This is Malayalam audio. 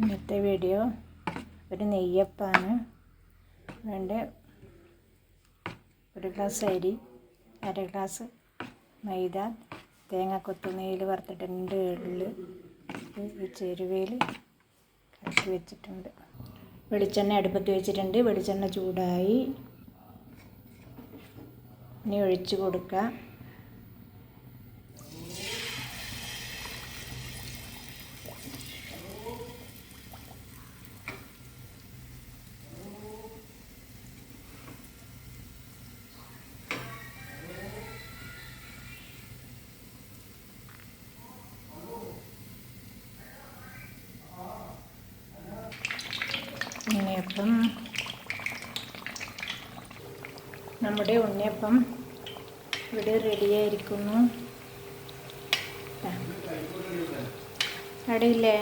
ഇന്നത്തെ വീഡിയോ ഒരു നെയ്യപ്പാണ്. വേണ്ട ഒരു ഗ്ലാസ് അരി അര ഗ്ലാസ് മൈദ തേങ്ങ കൊത്തുനെയ്യിൽ വറുത്തിട്ടുണ്ട് എള്ള് ഈ ചേരുവയിൽ കലക്കി വെച്ചിട്ടുണ്ട്. വെളിച്ചെണ്ണ അടുപ്പത്ത് വെച്ചിട്ടുണ്ട്. വെളിച്ചെണ്ണ ചൂടായി. ഇനി ഒഴിച്ചു കൊടുക്കാം. ഉണ്ണിയപ്പം നമ്മുടെ ഉണ്ണിയപ്പം ഇവിടെ റെഡിയായിരിക്കുന്നു അവിടെയില്ലേ